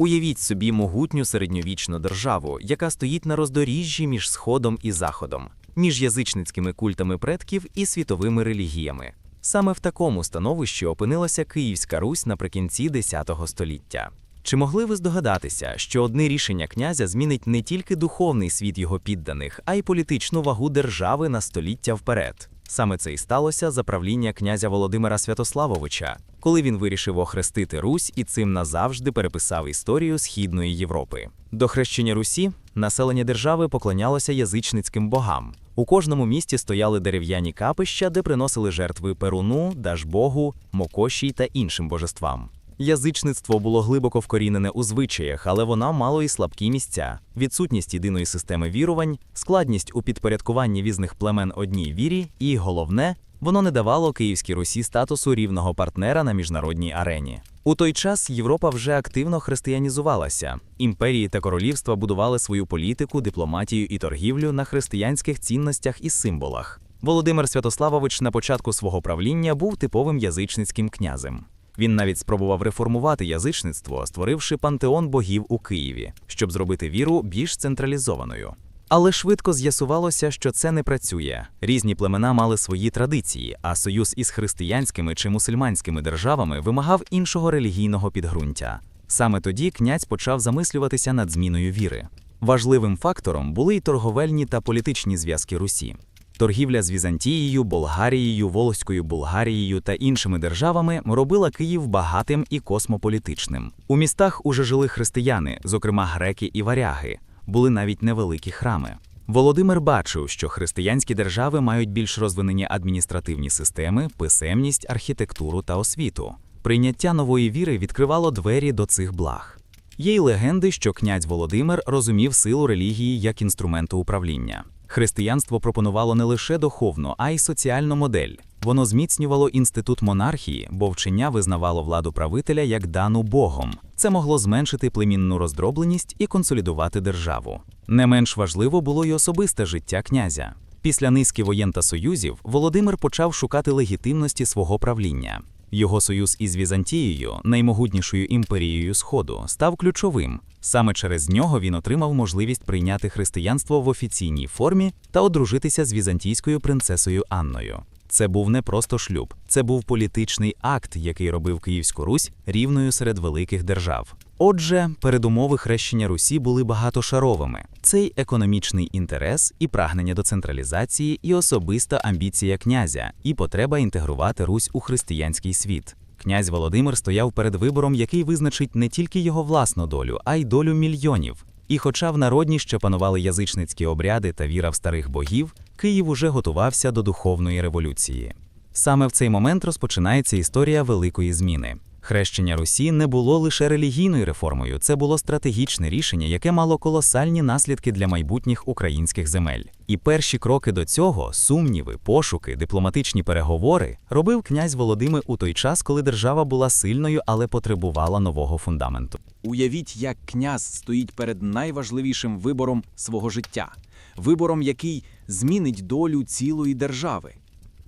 Уявіть собі могутню середньовічну державу, яка стоїть на роздоріжжі між Сходом і Заходом, між язичницькими культами предків і світовими релігіями. Саме в такому становищі опинилася Київська Русь наприкінці X століття. Чи могли ви здогадатися, що одне рішення князя змінить не тільки духовний світ його підданих, а й політичну вагу держави на століття вперед? Саме це і сталося за правління князя Володимира Святославовича, коли він вирішив охрестити Русь і цим назавжди переписав історію Східної Європи. До хрещення Русі населення держави поклонялося язичницьким богам. У кожному місті стояли дерев'яні капища, де приносили жертви Перуну, Дажбогу, Мокоші та іншим божествам. Язичництво було глибоко вкорінене у звичаях, але воно мало і слабкі місця: відсутність єдиної системи вірувань, складність у підпорядкуванні різних племен одній вірі, і головне, воно не давало Київській Русі статусу рівного партнера на міжнародній арені. У той час Європа вже активно християнізувалася. Імперії та королівства будували свою політику, дипломатію і торгівлю на християнських цінностях і символах. Володимир Святославович на початку свого правління був типовим язичницьким князем. Він навіть спробував реформувати язичництво, створивши пантеон богів у Києві, щоб зробити віру більш централізованою. Але швидко з'ясувалося, що це не працює. Різні племена мали свої традиції, а союз із християнськими чи мусульманськими державами вимагав іншого релігійного підґрунтя. Саме тоді князь почав замислюватися над зміною віри. Важливим фактором були й торговельні та політичні зв'язки Русі. Торгівля з Візантією, Болгарією, Волоською Булгарією та іншими державами робила Київ багатим і космополітичним. У містах уже жили християни, зокрема греки і варяги, були навіть невеликі храми. Володимир бачив, що християнські держави мають більш розвинені адміністративні системи, писемність, архітектуру та освіту. Прийняття нової віри відкривало двері до цих благ. Є й легенди, що князь Володимир розумів силу релігії як інструменту управління. Християнство пропонувало не лише духовну, а й соціальну модель. Воно зміцнювало інститут монархії, бо вчення визнавало владу правителя як дану Богом. Це могло зменшити племінну роздробленість і консолідувати державу. Не менш важливо було й особисте життя князя. Після низки воєн та союзів Володимир почав шукати легітимності свого правління. Його союз із Візантією, наймогутнішою імперією Сходу, став ключовим. Саме через нього він отримав можливість прийняти християнство в офіційній формі та одружитися з візантійською принцесою Анною. Це був не просто шлюб, це був політичний акт, який робив Київську Русь рівною серед великих держав. Отже, передумови хрещення Русі були багатошаровими: цей економічний інтерес, і прагнення до централізації, і особиста амбіція князя, і потреба інтегрувати Русь у християнський світ. Князь Володимир стояв перед вибором, який визначить не тільки його власну долю, а й долю мільйонів. І, хоча в народні ще панували язичницькі обряди та віра в старих богів, Київ уже готувався до духовної революції. Саме в цей момент розпочинається історія великої зміни. Хрещення Русі не було лише релігійною реформою, це було стратегічне рішення, яке мало колосальні наслідки для майбутніх українських земель. І перші кроки до цього сумніви, пошуки, дипломатичні переговори робив князь Володимир у той час, коли держава була сильною, але потребувала нового фундаменту. Уявіть, як князь стоїть перед найважливішим вибором свого життя, вибором, який змінить долю цілої держави.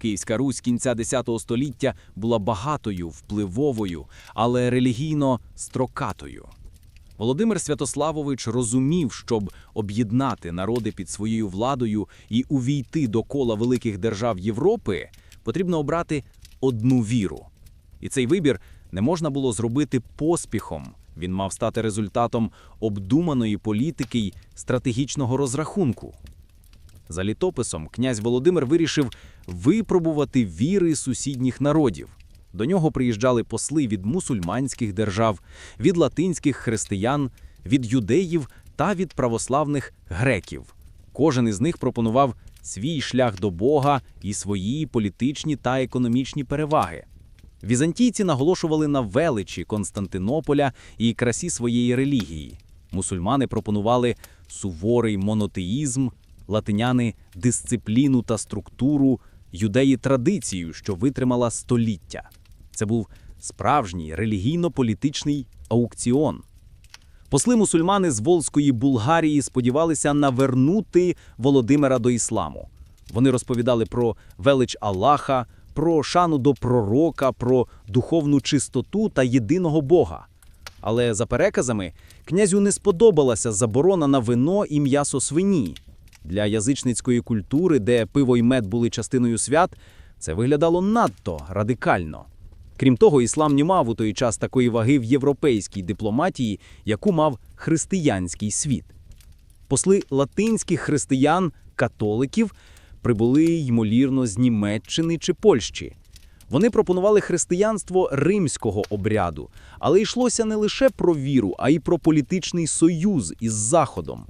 Київська Русь кінця X століття була багатою, впливовою, але релігійно строкатою. Володимир Святославович розумів, щоб об'єднати народи під своєю владою і увійти до кола великих держав Європи, потрібно обрати одну віру. І цей вибір не можна було зробити поспіхом. Він мав стати результатом обдуманої політики й стратегічного розрахунку. За літописом князь Володимир вирішив випробувати віри сусідніх народів. До нього приїжджали посли від мусульманських держав, від латинських християн, від юдеїв та від православних греків. Кожен із них пропонував свій шлях до Бога і свої політичні та економічні переваги. Візантійці наголошували на величі Константинополя і красі своєї релігії. Мусульмани пропонували суворий монотеїзм, латиняни дисципліну та структуру, юдеї традицію, що витримала століття. Це був справжній релігійно-політичний аукціон. Посли мусульмани з Волзької Булгарії сподівалися навернути Володимира до ісламу. Вони розповідали про велич Аллаха, про шану до пророка, про духовну чистоту та єдиного Бога. Але за переказами, князю не сподобалася заборона на вино і м'ясо свині. Для язичницької культури, де пиво і мед були частиною свят, це виглядало надто радикально. Крім того, іслам не мав у той час такої ваги в європейській дипломатії, яку мав християнський світ. Посли латинських християн, католиків, прибули, ймовірно, з Німеччини чи Польщі. Вони пропонували християнство римського обряду, але йшлося не лише про віру, а й про політичний союз із Заходом.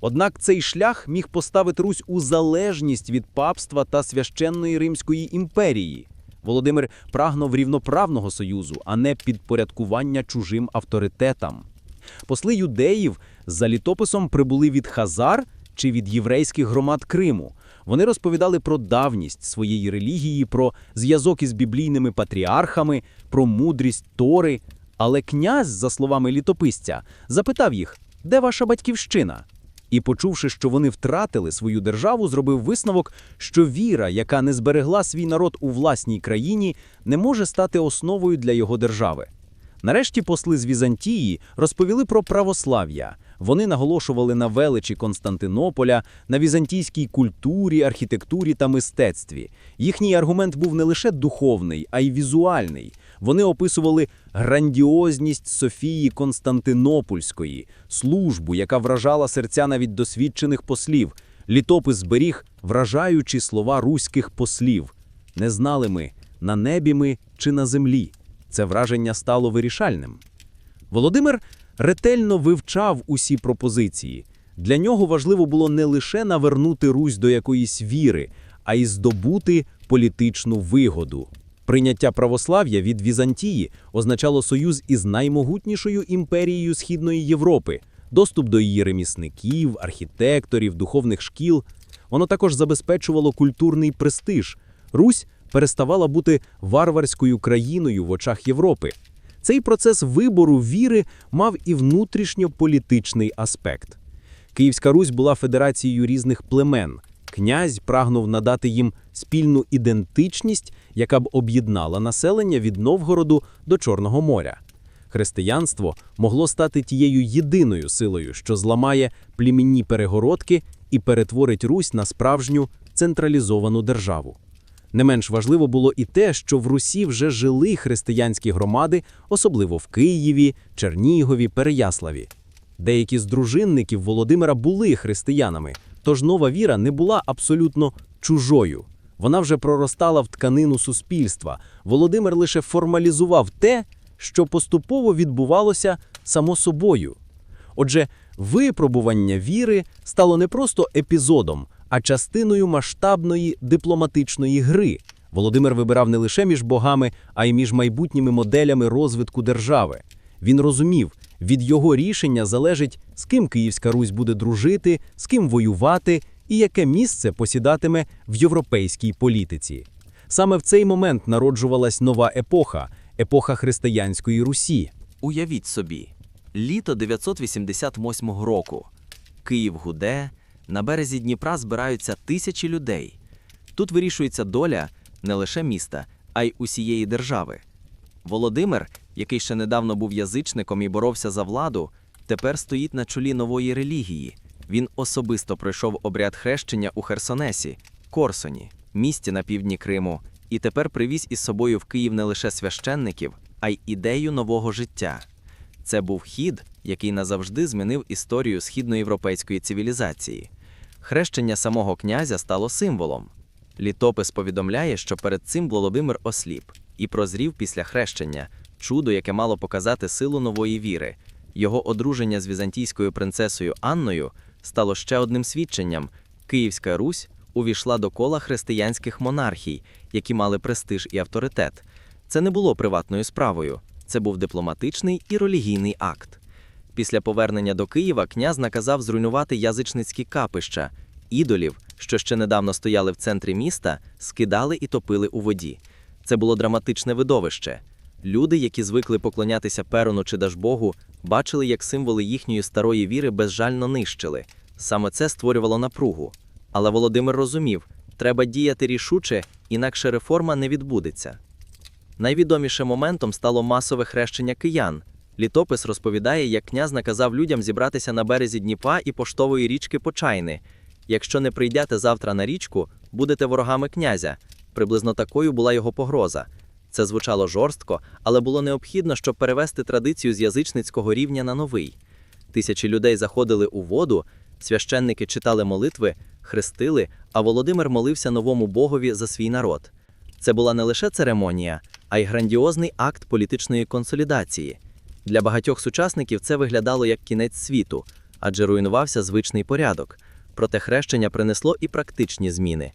Однак цей шлях міг поставити Русь у залежність від папства та священної Римської імперії. Володимир прагнув рівноправного союзу, а не підпорядкування чужим авторитетам. Посли юдеїв за літописом прибули від хазар чи від єврейських громад Криму. Вони розповідали про давність своєї релігії, про зв'язок із біблійними патріархами, про мудрість Тори. Але князь, за словами літописця, запитав їх, де ваша батьківщина? І, почувши, що вони втратили свою державу, зробив висновок, що віра, яка не зберегла свій народ у власній країні, не може стати основою для його держави. Нарешті посли з Візантії розповіли про православ'я. Вони наголошували на величі Константинополя, на візантійській культурі, архітектурі та мистецтві. Їхній аргумент був не лише духовний, а й візуальний. Вони описували грандіозність Софії Константинопольської, службу, яка вражала серця навіть досвідчених послів. Літопис зберіг вражаючі слова руських послів. Не знали ми, на небі ми чи на землі. Це враження стало вирішальним. Володимир ретельно вивчав усі пропозиції. Для нього важливо було не лише навернути Русь до якоїсь віри, а й здобути політичну вигоду. Прийняття православ'я від Візантії означало союз із наймогутнішою імперією Східної Європи, доступ до її ремісників, архітекторів, духовних шкіл. Воно також забезпечувало культурний престиж. Русь переставала бути варварською країною в очах Європи. Цей процес вибору віри мав і внутрішньополітичний аспект. Київська Русь була федерацією різних племен. Князь прагнув надати їм спільну ідентичність, яка б об'єднала населення від Новгороду до Чорного моря. Християнство могло стати тією єдиною силою, що зламає племінні перегородки і перетворить Русь на справжню централізовану державу. Не менш важливо було і те, що в Русі вже жили християнські громади, особливо в Києві, Чернігові, Переяславі. Деякі з дружинників Володимира були християнами, тож нова віра не була абсолютно чужою. Вона вже проростала в тканину суспільства. Володимир лише формалізував те, що поступово відбувалося само собою. Отже, випробування віри стало не просто епізодом, а частиною масштабної дипломатичної гри. Володимир вибирав не лише між богами, а й між майбутніми моделями розвитку держави. Він розумів, від його рішення залежить, з ким Київська Русь буде дружити, з ким воювати і яке місце посідатиме в європейській політиці. Саме в цей момент народжувалась нова епоха епоха християнської Русі. Уявіть собі, літо 988 року. Київ гуде, на березі Дніпра збираються тисячі людей. Тут вирішується доля не лише міста, а й усієї держави. Володимир, який ще недавно був язичником і боровся за владу, тепер стоїть на чолі нової релігії. Він особисто пройшов обряд хрещення у Херсонесі, Корсоні, місті на півдні Криму, і тепер привіз із собою в Київ не лише священників, а й ідею нового життя. Це був хід, який назавжди змінив історію східноєвропейської цивілізації. Хрещення самого князя стало символом. Літопис повідомляє, що перед цим Володимир осліп і прозрів після хрещення, чудо, яке мало показати силу нової віри. Його одруження з візантійською принцесою Анною стало ще одним свідченням: Київська Русь увійшла до кола християнських монархій, які мали престиж і авторитет. Це не було приватною справою, це був дипломатичний і релігійний акт. Після повернення до Києва князь наказав зруйнувати язичницькі капища, ідолів, що ще недавно стояли в центрі міста, скидали і топили у воді. Це було драматичне видовище. Люди, які звикли поклонятися Перону чи Дажбогу, бачили, як символи їхньої старої віри безжально нищили. Саме це створювало напругу. Але Володимир розумів, треба діяти рішуче, інакше реформа не відбудеться. Найвідомішим моментом стало масове хрещення киян. Літопис розповідає, як князь наказав людям зібратися на березі Дніпа і поштової річки Почайни. Якщо не прийдете завтра на річку, будете ворогами князя. Приблизно такою була його погроза. Це звучало жорстко, але було необхідно, щоб перевести традицію з язичницького рівня на новий. Тисячі людей заходили у воду, священники читали молитви, хрестили, а Володимир молився новому богові за свій народ. Це була не лише церемонія, а й грандіозний акт політичної консолідації. Для багатьох сучасників це виглядало як кінець світу, адже руйнувався звичний порядок. Проте хрещення принесло і практичні зміни.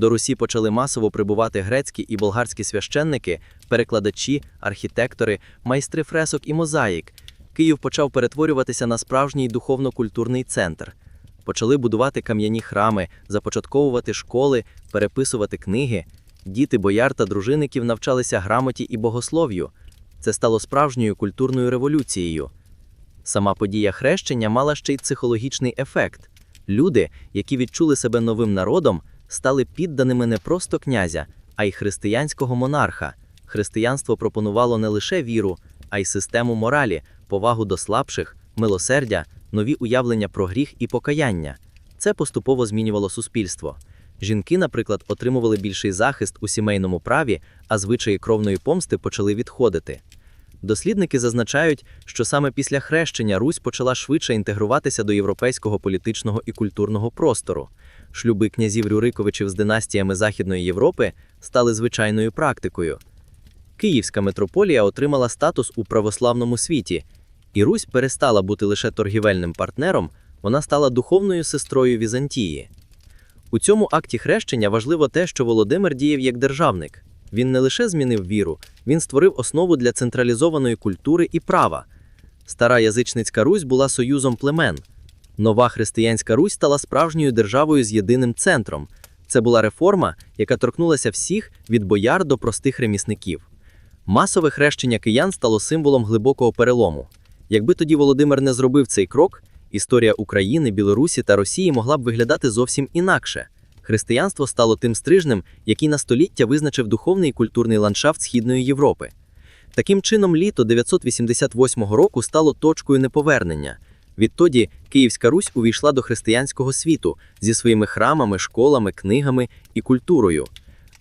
До Русі почали масово прибувати грецькі і болгарські священники, перекладачі, архітектори, майстри фресок і мозаїк. Київ почав перетворюватися на справжній духовно-культурний центр. Почали будувати кам'яні храми, започатковувати школи, переписувати книги. Діти бояр та дружинників навчалися грамоті і богослов'ю. Це стало справжньою культурною революцією. Сама подія хрещення мала ще й психологічний ефект. Люди, які відчули себе новим народом, стали підданими не просто князя, а й християнського монарха. Християнство пропонувало не лише віру, а й систему моралі, повагу до слабших, милосердя, нові уявлення про гріх і покаяння. Це поступово змінювало суспільство. Жінки, наприклад, отримували більший захист у сімейному праві, а звичаї кровної помсти почали відходити. Дослідники зазначають, що саме після хрещення Русь почала швидше інтегруватися до європейського політичного і культурного простору. Шлюби князів Рюриковичів з династіями Західної Європи стали звичайною практикою. Київська митрополія отримала статус у православному світі, і Русь перестала бути лише торгівельним партнером, вона стала духовною сестрою Візантії. У цьому акті хрещення важливо те, що Володимир діяв як державник. Він не лише змінив віру, він створив основу для централізованої культури і права. Стара язичницька Русь була союзом племен. Нова християнська Русь стала справжньою державою з єдиним центром. Це була реформа, яка торкнулася всіх від бояр до простих ремісників. Масове хрещення киян стало символом глибокого перелому. Якби тоді Володимир не зробив цей крок, історія України, Білорусі та Росії могла б виглядати зовсім інакше. Християнство стало тим стрижнем, який на століття визначив духовний і культурний ландшафт Східної Європи. Таким чином, літо 988 року стало точкою неповернення. Відтоді Київська Русь увійшла до християнського світу зі своїми храмами, школами, книгами і культурою.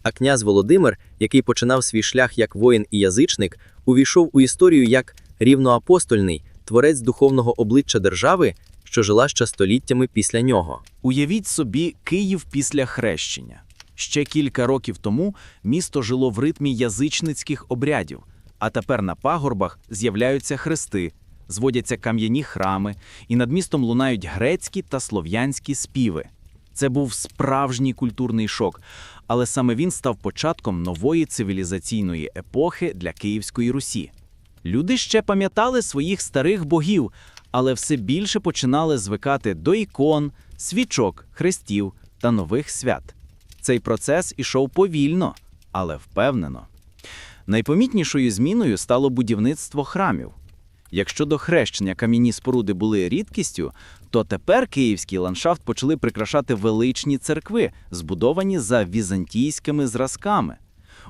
А князь Володимир, який починав свій шлях як воїн і язичник, увійшов у історію як рівноапостольний, творець духовного обличчя держави, що жила ще століттями після нього. Уявіть собі Київ після хрещення. Ще кілька років тому місто жило в ритмі язичницьких обрядів, а тепер на пагорбах з'являються хрести, зводяться кам'яні храми, і над містом лунають грецькі та слов'янські співи. Це був справжній культурний шок, але саме він став початком нової цивілізаційної епохи для Київської Русі. Люди ще пам'ятали своїх старих богів, але все більше починали звикати до ікон, свічок, хрестів та нових свят. Цей процес ішов повільно, але впевнено. Найпомітнішою зміною стало будівництво храмів. Якщо до хрещення кам'яні споруди були рідкістю, то тепер київський ландшафт почали прикрашати величні церкви, збудовані за візантійськими зразками.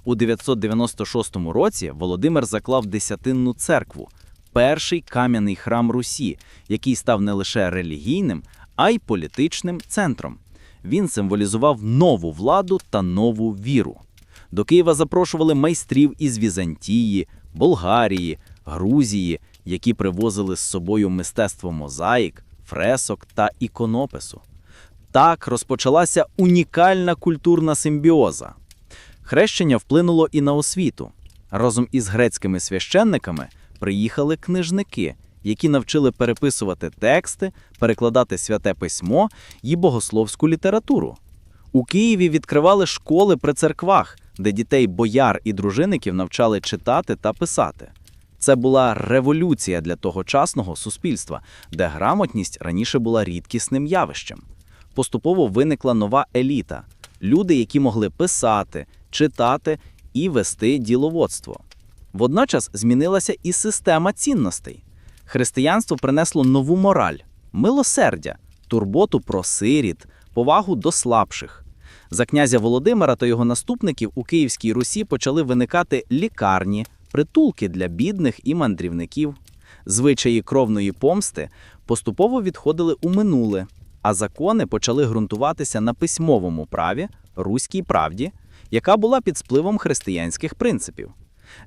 У 996 році Володимир заклав Десятинну церкву, перший кам'яний храм Русі, який став не лише релігійним, а й політичним центром. Він символізував нову владу та нову віру. До Києва запрошували майстрів із Візантії, Болгарії, Грузії, які привозили з собою мистецтво мозаїк, фресок та іконопису. Так розпочалася унікальна культурна симбіоза. Хрещення вплинуло і на освіту. Разом із грецькими священниками приїхали книжники, які навчили переписувати тексти, перекладати святе письмо і богословську літературу. У Києві відкривали школи при церквах, де дітей бояр і дружинників навчали читати та писати. Це була революція для тогочасного суспільства, де грамотність раніше була рідкісним явищем. Поступово виникла нова еліта люди, які могли писати, читати і вести діловодство. Водночас змінилася і система цінностей. Християнство принесло нову мораль, милосердя, турботу про сиріт, повагу до слабших. За князя Володимира та його наступників у Київській Русі почали виникати лікарні, притулки для бідних і мандрівників. Звичаї кровної помсти поступово відходили у минуле, а закони почали ґрунтуватися на письмовому праві, руській правді, яка була під спливом християнських принципів.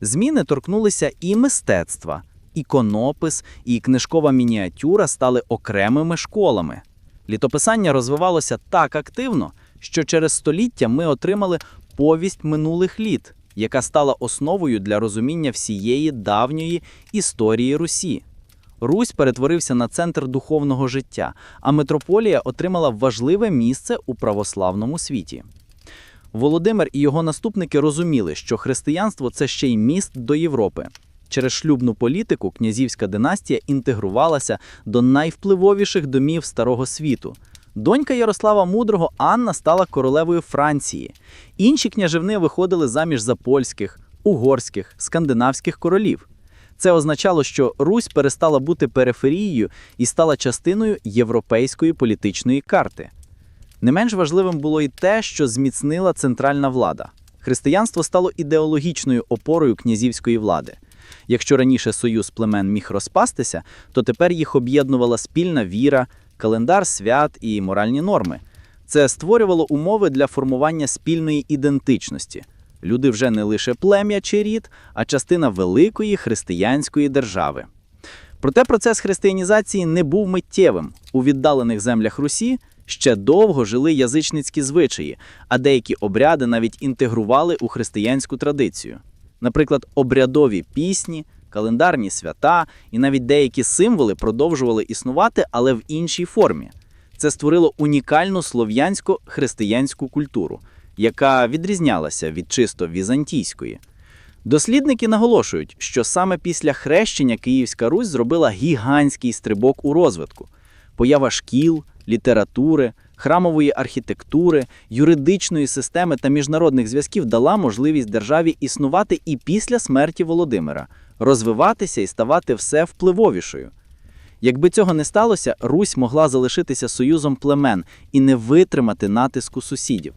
Зміни торкнулися і мистецтва, іконопис, і книжкова мініатюра стали окремими школами. Літописання розвивалося так активно, що через століття ми отримали повість минулих літ, яка стала основою для розуміння всієї давньої історії Русі. Русь перетворився на центр духовного життя, а митрополія отримала важливе місце у православному світі. Володимир і його наступники розуміли, що християнство це ще й міст до Європи. Через шлюбну політику князівська династія інтегрувалася до найвпливовіших домів старого світу. Донька Ярослава Мудрого Анна стала королевою Франції. Інші княжевни виходили заміж за польських, угорських, скандинавських королів. Це означало, що Русь перестала бути периферією і стала частиною європейської політичної карти. Не менш важливим було і те, що зміцнила центральна влада. Християнство стало ідеологічною опорою князівської влади. Якщо раніше союз племен міг розпастися, то тепер їх об'єднувала спільна віра, календар свят і моральні норми. Це створювало умови для формування спільної ідентичності. Люди вже не лише плем'я чи рід, а частина великої християнської держави. Проте процес християнізації не був миттєвим. У віддалених землях Русі ще довго жили язичницькі звичаї, а деякі обряди навіть інтегрували у християнську традицію. Наприклад, обрядові пісні, календарні свята і навіть деякі символи продовжували існувати, але в іншій формі. Це створило унікальну слов'янсько-християнську культуру, яка відрізнялася від чисто візантійської. Дослідники наголошують, що саме після хрещення Київська Русь зробила гігантський стрибок у розвитку. Поява шкіл, літератури, храмової архітектури, юридичної системи та міжнародних зв'язків дала можливість державі існувати і після смерті Володимира, розвиватися і ставати все впливовішою. Якби цього не сталося, Русь могла залишитися союзом племен і не витримати натиску сусідів.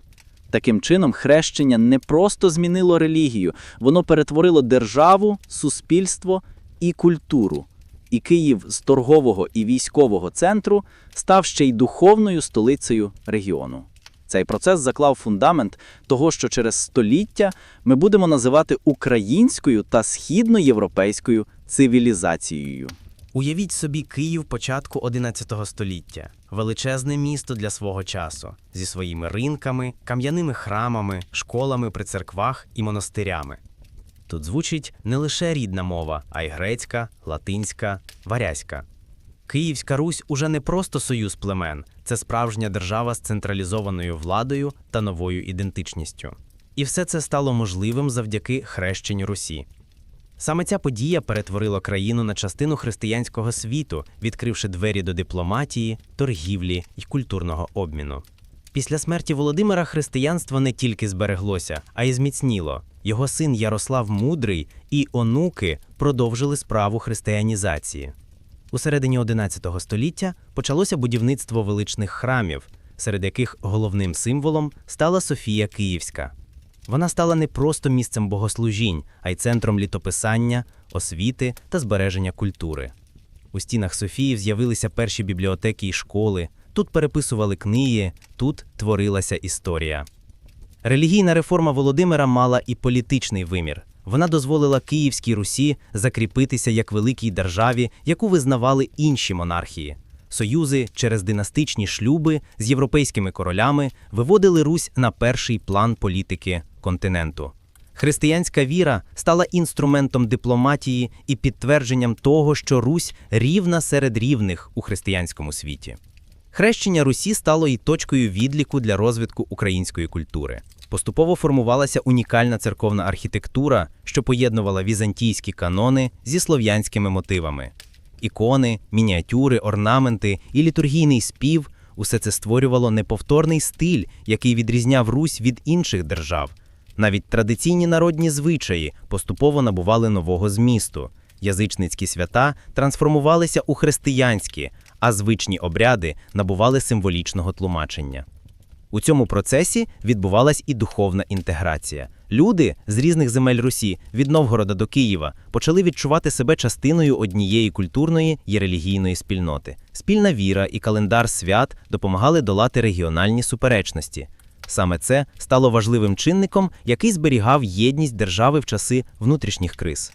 Таким чином, хрещення не просто змінило релігію, воно перетворило державу, суспільство і культуру. І Київ з торгового і військового центру став ще й духовною столицею регіону. Цей процес заклав фундамент того, що через століття ми будемо називати українською та східноєвропейською цивілізацією. Уявіть собі Київ початку 11 століття, величезне місто для свого часу, зі своїми ринками, кам'яними храмами, школами при церквах і монастирями. Тут звучить не лише рідна мова, а й грецька, латинська, варязька. Київська Русь уже не просто союз племен, це справжня держава з централізованою владою та новою ідентичністю. І все це стало можливим завдяки хрещенню Русі. Саме ця подія перетворила країну на частину християнського світу, відкривши двері до дипломатії, торгівлі і культурного обміну. Після смерті Володимира християнство не тільки збереглося, а й зміцніло. Його син Ярослав Мудрий і онуки продовжили справу християнізації. У середині 11 століття почалося будівництво величних храмів, серед яких головним символом стала Софія Київська. Вона стала не просто місцем богослужінь, а й центром літописання, освіти та збереження культури. У стінах Софії з'явилися перші бібліотеки і школи, тут переписували книги, тут творилася історія. Релігійна реформа Володимира мала і політичний вимір. Вона дозволила Київській Русі закріпитися як великій державі, яку визнавали інші монархії. Союзи через династичні шлюби з європейськими королями виводили Русь на перший план політики континенту. Християнська віра стала інструментом дипломатії і підтвердженням того, що Русь рівна серед рівних у християнському світі. Хрещення Русі стало і точкою відліку для розвитку української культури. Поступово формувалася унікальна церковна архітектура, що поєднувала візантійські канони зі слов'янськими мотивами. Ікони, мініатюри, орнаменти і літургійний спів усе це створювало неповторний стиль, який відрізняв Русь від інших держав. Навіть традиційні народні звичаї поступово набували нового змісту. Язичницькі свята трансформувалися у християнські, а звичні обряди набували символічного тлумачення. У цьому процесі відбувалась і духовна інтеграція. Люди з різних земель Русі від Новгорода до Києва почали відчувати себе частиною однієї культурної і релігійної спільноти. Спільна віра і календар свят допомагали долати регіональні суперечності. Саме це стало важливим чинником, який зберігав єдність держави в часи внутрішніх криз.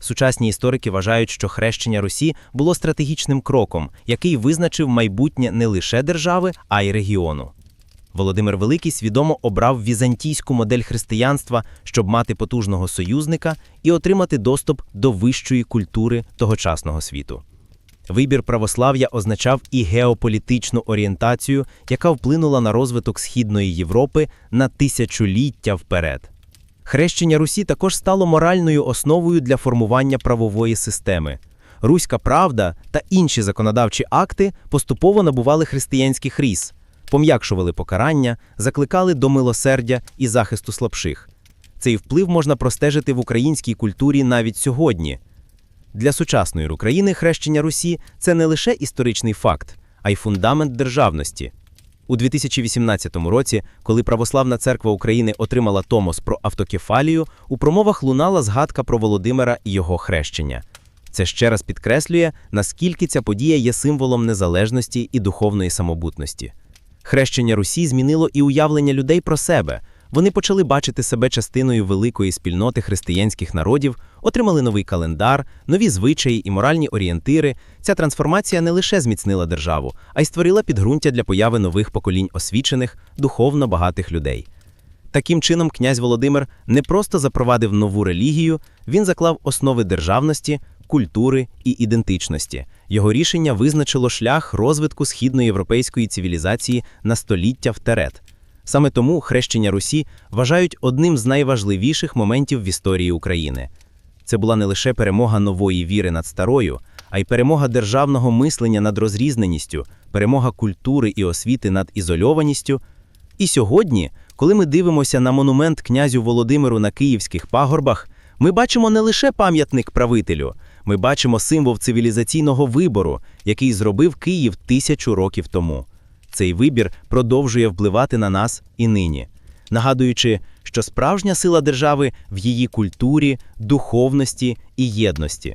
Сучасні історики вважають, що хрещення Русі було стратегічним кроком, який визначив майбутнє не лише держави, а й регіону. Володимир Великий свідомо обрав візантійську модель християнства, щоб мати потужного союзника і отримати доступ до вищої культури тогочасного світу. Вибір православ'я означав і геополітичну орієнтацію, яка вплинула на розвиток Східної Європи на тисячоліття вперед. Хрещення Русі також стало моральною основою для формування правової системи. Руська правда та інші законодавчі акти поступово набували християнських ріс, пом'якшували покарання, закликали до милосердя і захисту слабших. Цей вплив можна простежити в українській культурі навіть сьогодні. Для сучасної України хрещення Русі це не лише історичний факт, а й фундамент державності. У 2018 році, коли Православна церква України отримала томос про автокефалію, у промовах лунала згадка про Володимира і його хрещення. Це ще раз підкреслює, наскільки ця подія є символом незалежності і духовної самобутності. Хрещення Русі змінило і уявлення людей про себе. Вони почали бачити себе частиною великої спільноти християнських народів, отримали новий календар, нові звичаї і моральні орієнтири. Ця трансформація не лише зміцнила державу, а й створила підґрунтя для появи нових поколінь освічених, духовно багатих людей. Таким чином, князь Володимир не просто запровадив нову релігію, він заклав основи державності, культури і ідентичності. Його рішення визначило шлях розвитку східноєвропейської цивілізації на століття вперед. Саме тому хрещення Русі вважають одним з найважливіших моментів в історії України. Це була не лише перемога нової віри над старою, а й перемога державного мислення над розрізненістю, перемога культури і освіти над ізольованістю. І сьогодні, коли ми дивимося на монумент князю Володимиру на київських пагорбах, ми бачимо не лише пам'ятник правителю, ми бачимо символ цивілізаційного вибору, який зробив Київ тисячу років тому. Цей вибір продовжує впливати на нас і нині, нагадуючи, що справжня сила держави в її культурі, духовності і єдності.